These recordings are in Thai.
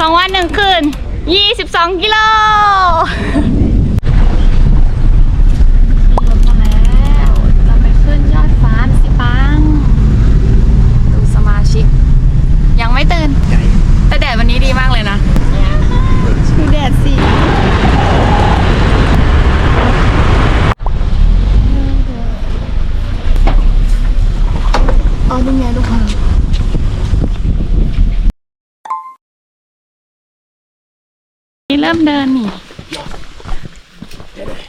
สองวันหนึ่งคืนยี่สิบสองกิโลมาแล้วเราไปขึ้นยอดฟ้าสิปัง ดูสมาชิก ยังไม่ตื่น แต่แดดวันนี้ดีมากเลยนะ ดูแดดสิ อ๋อนี่ไงทุกคน นี่เริ่มเดินนี่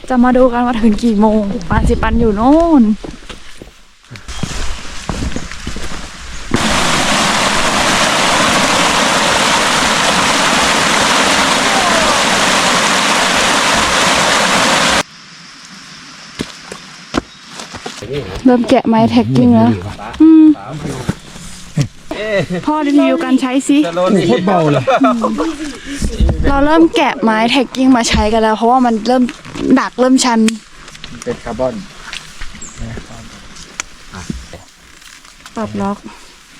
จะมาดูกันว่าถึงกี่โมงปานสิปันอยู่โน่นเริ่มแกะไม้แท็กกิ้งแล้วอืมพ่อรีวิวการใช้สิโคตรเบาเลย เราเริ่มแกะไม้แท็กกิ้งมาใช้กันแล้ว เพราะว่ามันเริ่มหนักเริ่มชัน เป็นคาร์บอนปรับล็อก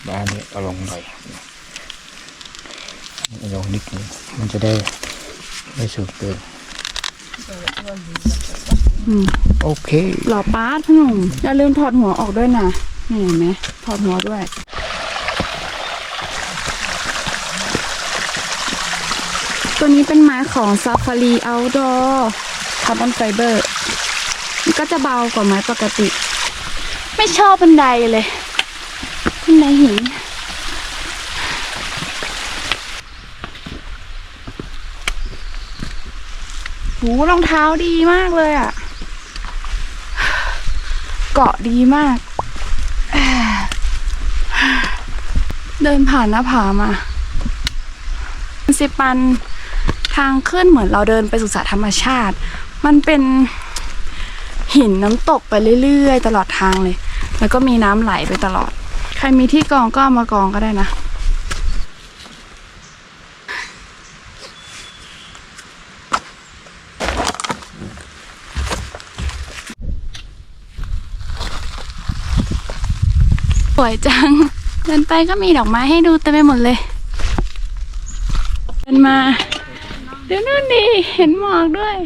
บ้านนี้เอาลงหน่อยเอาลงนิดนึงมันจะได้ไม่สูงเกินอืม โอเค หล่อป้าดพี่หนุ่มอย่าลืมถอดหัวออกด้วยนะนี่เห็นไหมถอดหัวด้วย ตัวนี้เป็นไม้ของ Safari Outdoor Carbon Fiber มันก็จะเบากว่าไม้ปกติ ไม่ชอบบันไดเลยบันไดหินหูรองเท้าดีมากเลยอะ เกาะดีมาก เดินผ่านหน้าผามาสิปัน ทางขึ้นเหมือนเราเดินไปสู่สาธรรมชาติ มันเป็นหินน้ำตกไปเรื่อยๆ ตลอดทางเลย แล้วก็มีน้ำไหลไปตลอด ใครมีที่กองก็ามากองก็ได้นะสวยจัง เดินไปก็มีดอกไม้ให้ดูเต็มไปหมดเลย เดินมา เดี๋ยวนู่นดิเห็นหมอกด้วย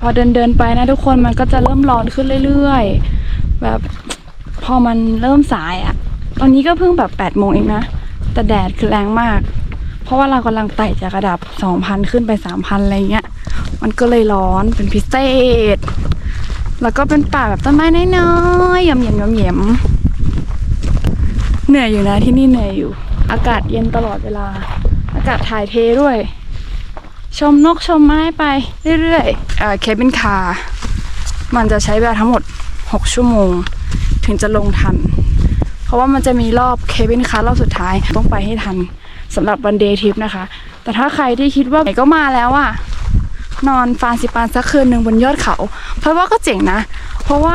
พอเดินเดินๆไปนะทุกคนมันก็จะเริ่มร้อนขึ้นเรื่อยๆ แบบพอมันเริ่มสายอะ ตอนนี้ก็เพิ่งแบบ8ปดโมงเองนะ แต่แดดคือแรงมาก เพราะว่าเรากำลังไต่จากระดับ 2,000 ขึ้นไป 3,000 อะไรเงี้ย มันก็เลยร้อนเป็นพิเศษ แล้วก็เป็นป่าแบบต้นไม้น้อยๆหย่อมๆหย่อมๆเหนื่อยอยู่นะที่นี่เหนื่อยอยู่ อากาศเย็นตลอดเวลา อากาศถ่ายเทด้วย ชมนกชมไม้ไปเรื่อยๆเอ่อเคบินคาร์มันจะใช้เวลาทั้งหมด 6 ชั่วโมง ถึงจะลงทัน เพราะว่ามันจะมีรอบเคบินคาร์รอบสุดท้ายต้องไปให้ทันสำหรับวันเดย์ทริปนะคะ แต่ถ้าใครที่คิดว่าไหนก็มาแล้วอะนอนฟานซิปานสักคืนหนึ่งบนยอดเขา เพราะว่าก็เจ๋งนะ เพราะว่า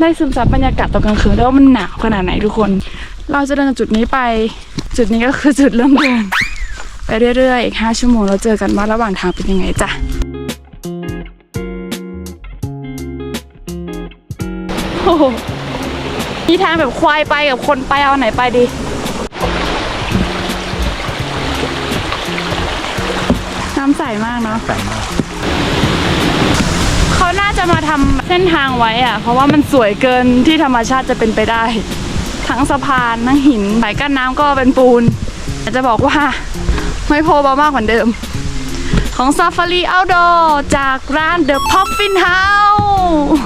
ได้ซึมซับบรรยากาศตอนกลางคืนด้วมันหนาวขนาดไหนทุกคน เราจะเดินจากจุดนี้ไป จุดนี้ก็คือจุดเริ่มเดิน ไปเรื่อยๆ อีก 5 ชั่วโมงเราเจอกันว่าระหว่างทางเป็นยังไงจ้ะโอ้โหมีทางแบบควายไปกับคนไปเอาไหนไปดีน้ำใสมากเนาะใส่มากเขาน่าจะมาทำเส้นทางไว้อะเพราะว่ามันสวยเกินที่ธรรมชาติจะเป็นไปได้ ทั้งสะพานทั้งหินสายกั้นน้ำก็เป็นปูนแต่จะบอกว่า ไม่โพเบามากเหมือนเดิม ของ Safari Outdoor จากร้าน The Puffin House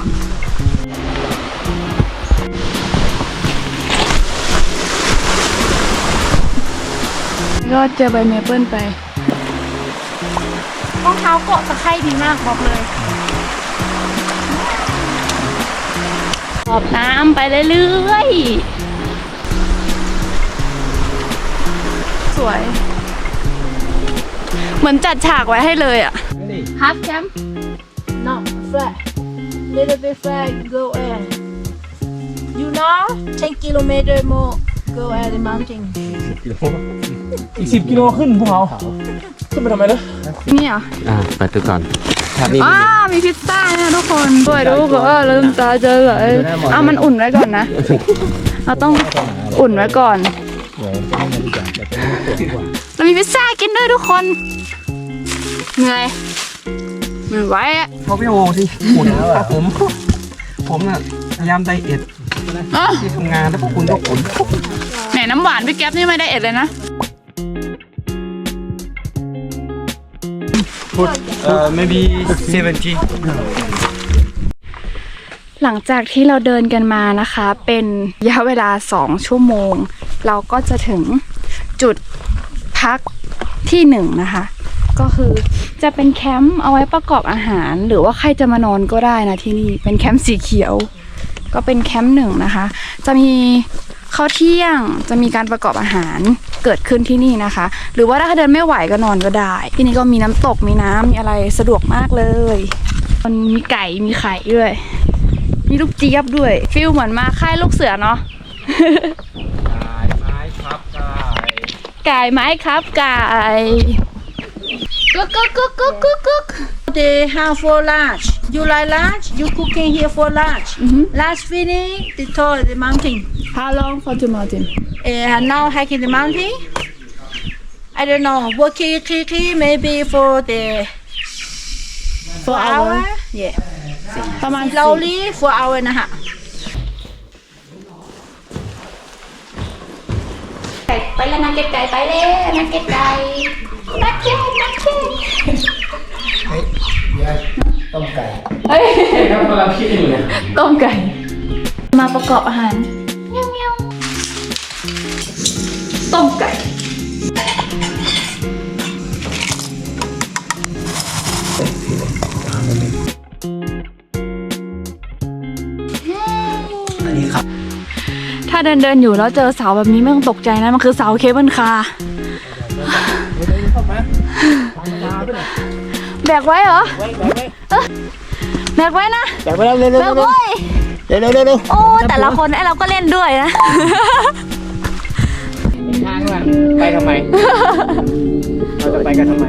ก็เจอใบเมเปิลไปรองเท้าเกาะตะไคร่ดีมากบอกเลยขอบน้ำไปเรื่อยๆ สวย เหมือนจัดฉากไว้ให้เลยอะ Half camp No, flat. Little bit flat, go air. You know, 10 kilometer more, go air the mountain. กิโลอีกสิบกิโลขึ้นภูเขาขึ้นไปทำไมล่ะนี่เหรออ่าไปดูก่อนครับนี่ อ้ามีพิซซ่าเนี่ยทุกคนด้วยทุกคนเออลืมตาเจอเลยเอามันอุ่นไว้ก่อนนะ เราต้องอุ่นไว้ก่อน เรามีพิซซ่ากินด้วยทุกคนเหนื่อยไม่ไหวอะเขาพี่โอสิคุณเพราะผม ผมน่ะพยายามไดเอทอ๋อที่ทำงานแล้วพวกคุณก็ขนแหมน้ำหวานพี่แก๊ปนี่ไม่ได้เอ็ดเลยนะเอ่อ maybe 70หลังจากที่เราเดินกันมานะคะ เป็นระยะเวลา 2 ชั่วโมง เราก็จะถึง จุดพักที่หนึ่งนะคะ ก็คือจะเป็นแคมป์เอาไว้ประกอบอาหาร หรือว่าใครจะมานอนก็ได้นะที่นี่เป็นแคมป์สีเขียว ก็เป็นแคมป์หนึ่งนะคะ จะมีข้าวเที่ยงจะมีการประกอบอาหารเกิดขึ้นที่นี่นะคะ หรือว่าถ้าเดินไม่ไหวก็นอนก็ได้ ที่นี่ก็มีน้ำตกมีน้ำมีอะไรสะดวกมากเลยมันมีไก่มีไข่ด้วย มีลูกเจี๊ยบด้วยฟิลเหมือนมาค่ายลูกเสือเนาะ ไก่ไม้ครับไก่กุ๊กกุ๊กกุ๊กกุ๊กกุ๊กกุ๊ก They have for lunch. You like lunch? You cooking here for lunch. Lunch finish, they told the mountain. How long for to mountain And now hiking the mountain. I don't know. Walking, kiki, maybe for the for hour. hour Yeah. ประมาณ Slowly for hour and a half. ไก่ไปแล้วนักเก็ตไก่ไปแล้วนักเก็ตไก่นักเก็ตนักเก็ตต้มไก่เฮ้ยครับกำลังคิดอยู่เนี่ยต้มไก่ มาประกอบอาหารเงี้ยวเงี้ยวต้มไก่ ถ้าเดินเดินๆอยู่แล้วเจอเสาแบบนี้ไม่ต้องตกใจนะ มันคือเสาเคเบิลคาร์แบกไว้เหรอเออแบกไว้นะแต่เวลาเร็วแบกไว้เร็วเร็วเร็วเร็วโอ้แต่ละคนไอเราก็เล่นด้วยนะทางว่าไปทำไม เราจะไปกันทำไม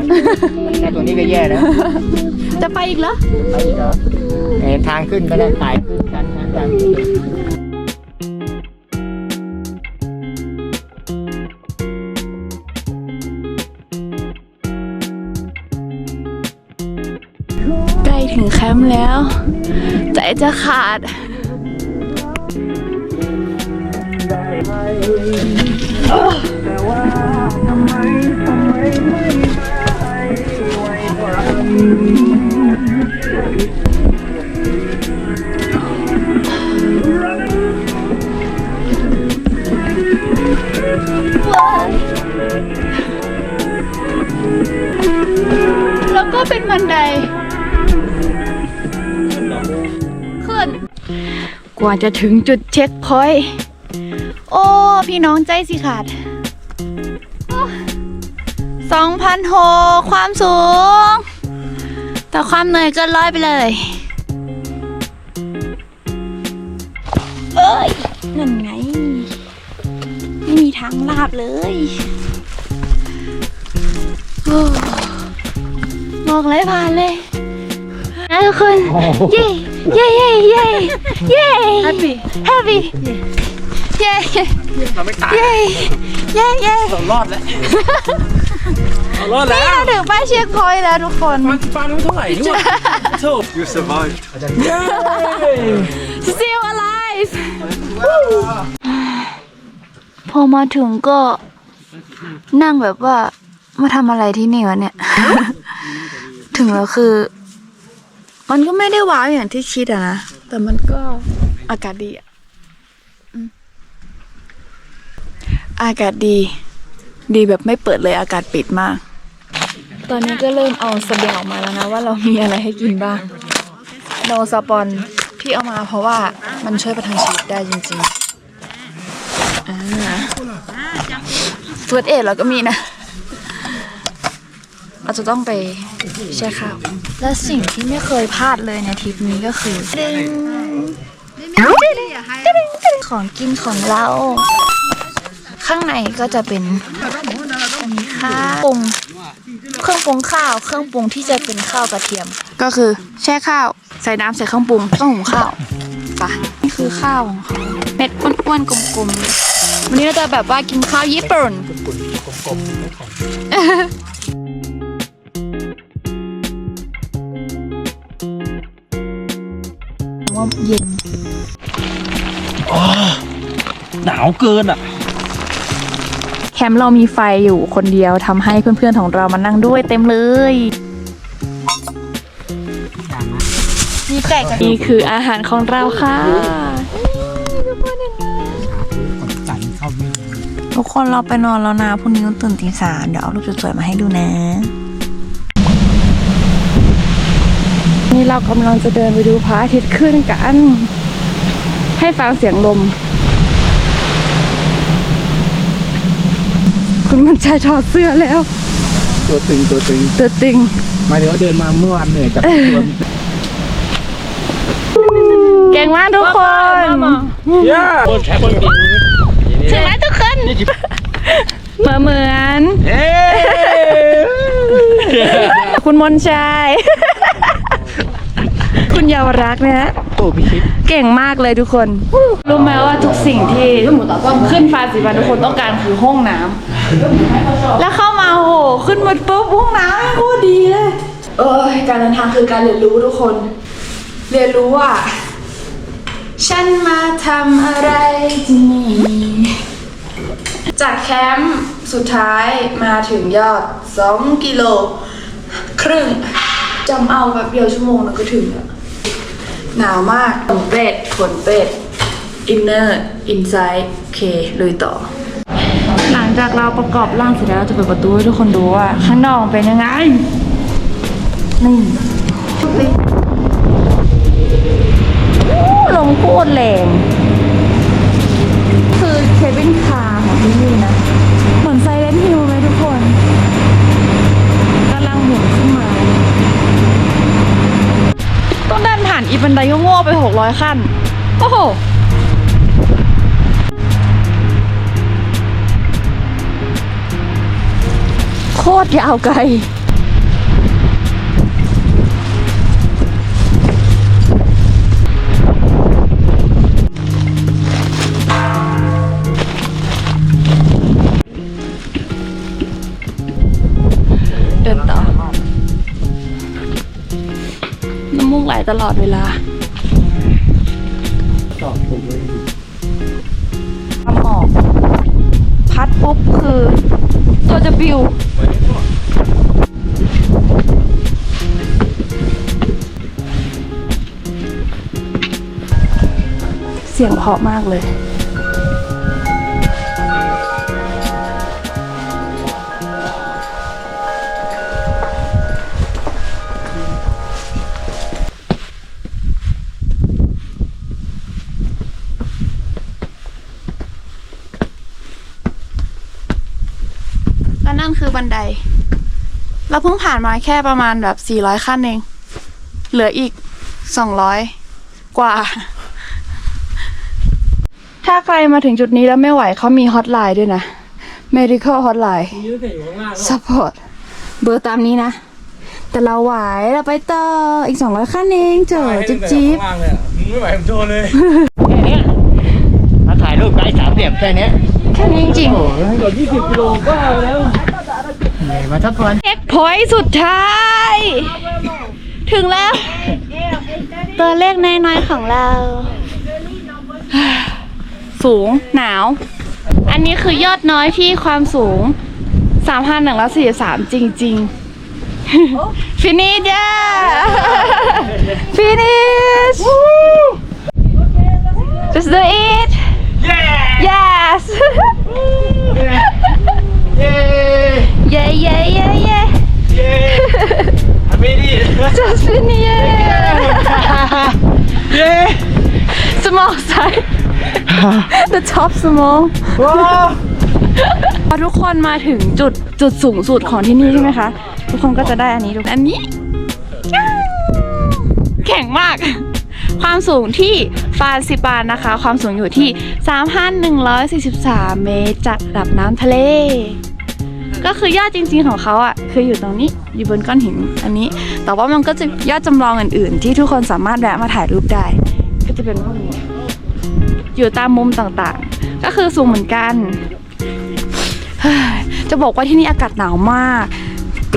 แค่ตัวนี้ก็แย่แล้ว จะไปอีกเหรอ ไปอีกเหรอเอ้ทางขึ้นก็ได้สายขึ้นชันชันชั ถึงแคมป์แล้ว ใจจะขาด แล้วก็เป็นบันได ว่าจะถึงจุดเช็คพอยต์โอ้ พี่น้องใจสิขาดสองพันหความสูง แต่ความเหนื่อยเก็ร้อยไปเลยเอ้ยนั่นไง ไม่มีทางลาบเลยโอ้บอกเลยผ่านเลยนะทุกคนเย้ เย้เย้เย้เย้ happy happy เย้เราไม่ตายเย้เย้เย้เรารอดแล้วเรารอดแล้วนี่เราถึงป้ายเช็คพอยต์แล้วทุกคนมันฟันไม่เท่าไหร่นี่หว่าโธ่ you survived เย้ still alive พอมาถึงก็นั่งแบบว่ามาทำอะไรที่นี่วะเนี่ย ถึงแล้วคือ มันก็ไม่ได้ว้าวอย่างที่คิดอะนะ แต่มันก็อากาศดีอะอากาศดี ดีแบบไม่เปิดเลยอากาศปิดมาก ตอนนี้ก็เริ่มเอาเสบียงออกมาแล้วนะ ว่าเรามีอะไรให้กินบ้างโนสปอนที่เอามาเพราะว่ามันช่วยประทังชีวิตได้จริงๆอ่าเฟิร์สเอดเราก็มีนะ เราจะต้องไปแช่ข้าว และสิ่งที่ไม่เคยพลาดเลยในทริปนี้ก็คือดึงของกินของเรา ข้างในก็จะเป็นอันนี้ค่ะปรุงเครื่องปรุงข้าว เครื่องปรุงที่จะเป็นข้าวกระเทียม ก็คือแช่ข้าว ใส่น้ำใส่เครื่องปรุงต้องหุงข้าวปะนี่คือข้าวของเขาเม็ดอ้วนๆกลมๆวันนี้เราจะแบบว่ากินข้าวญี่ปุ่น ว่าเย็นหนาวเกินอะ แคมป์เรามีไฟอยู่คนเดียวทำให้เพื่อนๆของเรามานั่งด้วยเต็มเลย มีแกกันนี่คืออาหารของเราค่ะสั่นเข้าวิ่งทุกคนเราไปนอนแล้วนะพรุ่งนี้ต้องตื่นตีสามเดี๋ยวเอารูปสวยๆมาให้ดูนะ นี่เรากำลังจะเดินไปดูพระอาทิตย์ขึ้นกัน ให้ฟังเสียงลม คุณมันใจถอดเสื้อแล้ว ตัวตึงตัวตึงตัวติงหมายถึงว่าเดินมาเมื่อวานเหนื่อยจากตัวเก่งมากทุกคนย่าบนแคบนบินใช่ไหมทุกคนเหมือนเหมือนเฮ้คุณมนชัย คุณเยาวรักษ์นะฮะโอ้พี่ชิดเก่งมากเลยทุกคน รู้ไหมว่าทุกสิ่งที่ขึ้นฟ้าสีฟ้าทุกคนต้องการคือห้องน้ำแล้วเข้ามาโอ้โหขึ้นมาปุ๊บห้องน้ำโคตรดีเลย เออการเดินทางคือการเรียนรู้ทุกคน เรียนรู้ว่า ฉันมาทำอะไรที่นี่จากแคมป์สุดท้ายมาถึงยอด 2 กิโล ครึ่ง จำเอาแบบเดียวชั่วโมงนึงก็ถึงแล้วหนาวมากขนเป็ดขนเป็ดอินเนอร์อินไซด์โอเคลุยต่อ หลังจากเราประกอบร่างเสร็จแล้วเราจะเปิดประตูให้ทุกคนดูว่าข้างนอกเป็นยังไงนี่ชุดนี้ลมโคตรแรง คือเคบินคาร์ของที่นี่นะ เหมือนไซเลนฮิลไหมทุกคนกำลังหมุนขึ้นมา ต้ อีบันไดโง่ๆไป600ขั้น โอ้โหโคตรยาวไกล ตลอดเวลาความหมอกพัดปุ๊บคือตัวจะบิวเสียงเพราะมากเลย นั่นคือบันไดเราเพิ่งผ่านมาแค่ประมาณแบบ 400 ขั้นเอง เหลืออีก 200 กว่า ถ้าใครมาถึงจุดนี้แล้วไม่ไหวเขามีฮอตไลน์ด้วยนะ medical hotline ยืดอยู่ข้างล่าง support เบอร์ตามนี้นะ แต่เราไหวเราไปต่ออีก 200 ขั้นเองเจอจิ๊บจิ๊บข้างล่างเลยอะมึงไม่ไหวผมโชว์เลย แค่เนี้ยมาถ่ายรูปไกด์สามเหลี่ยมแค่เนี้ยแค่นี้จริงโอ้โหให้ก่อน20กิโลบ้าไปแล้ว เหนื่อยมาทับทวนเช็คพอยต์สุดท้าย ถึงแล้ว ตัวเลขน้อยๆของเรา สูงหนาว อันนี้คือยอดน้อยที่ความสูง 3,143 จริง ๆ ฟินิชจ้าฟินิช just do it yes เย้ yeah yeah yeah yeah เย้ทำไม่ดี just finish เย้ small size the top small ว้าวพอทุกคนมาถึงจุดจุดสูงสุดของที่นี่ใช่ไหมคะ ทุกคนก็จะได้อันนี้ดูอันนี้ แข็งมาก ความสูงที่ฟานซิปานนะคะ ความสูงอยู่ที่ 3,143 เมตรจากระดับน้ำทะเล ก็คือยอดจริง ๆของเขาอะคืออยู่ตรงนี้อยู่บนก้อนหินอันนี้ แต่ว่ามันก็จะยอดจำลองอื่นๆ ที่ทุกคนสามารถแวะมาถ่ายรูปได้ ก็จะเป็นพวกนี้อยู่ตามมุมต่างๆ ก็คือสูงเหมือนกัน จะบอกว่าที่นี่อากาศหนาวมาก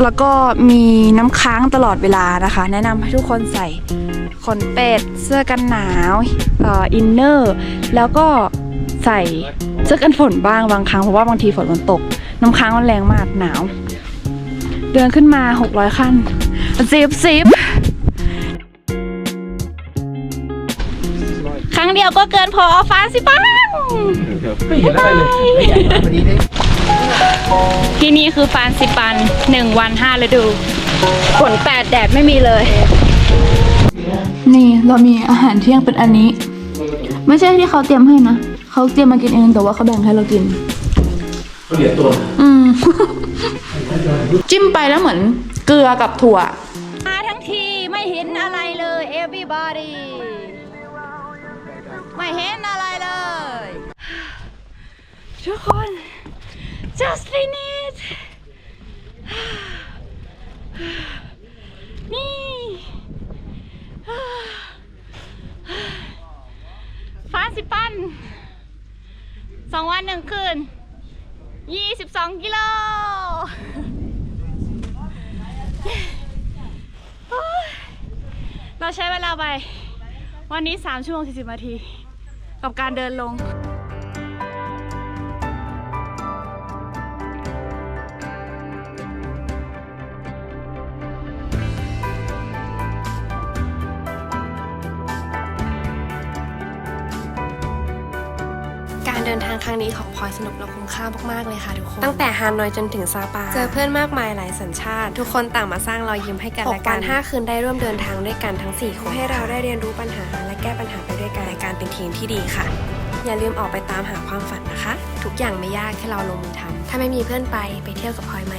แล้วก็มีน้ำค้างตลอดเวลานะคะ แนะนำให้ทุกคนใส่ขนเป็ดเสื้อกันหนาวอินเนอร์ แล้วก็ใส่เสื้อกันฝนบ้างบางครั้งเพราะว่าบางทีฝนมันตก น้ำค้างมันแรงมากหนาว เดินขึ้นมา 600 ขั้นซิบซิบครั้งเดียวก็เกินพอฟ้าสิปังไม่เห็นอะไรเลยที่นี่คือฟานซิปันหนึ่งวันห้าฤดูฝนแปดแดดไม่มีเลย นี่เรามีอาหารเที่ยงเป็นอันนี้ ไม่ใช่ที่เขาเตรียมให้นะ เขาเตรียมมากินเองแต่ว่าเขาแบ่งให้เรากิน เหลือตัวอืม จิ้มไปแล้วเหมือนเกลือกับถั่ว มาทั้งทีไม่เห็นอะไรเลย everybody ไม่เห็นอะไรเลย ทุกคน just finish นี่ ฟ้าสิปัน สองวันหนึ่งคืน 22 กิโลเราใช้เวลาไป วันนี้ 3 ชั่วโมง 40 นาที กับการเดินลง เดินทางครั้งนี้ของพลอยสนุกและคุ้มค่ามากๆเลยค่ะทุกคน ตั้งแต่ฮานอยจนถึงซาปา เจอเพื่อนมากมายหลายสัญชาติ ทุกคนต่างมาสร้างรอยยิ้มให้กันและกันวันห้าคืนได้ร่วมเดินทางด้วยกันทั้ง4คนให้เราได้เรียนรู้ปัญหา และแก้ปัญหาไปด้วยกันในการเป็นทีมที่ดีค่ะ อย่าลืมออกไปตามหาความฝันนะคะ ทุกอย่างไม่ยากแค่เราลงมือทำถ้าไม่มีเพื่อนไปไปเที่ยวกับพลอยไหม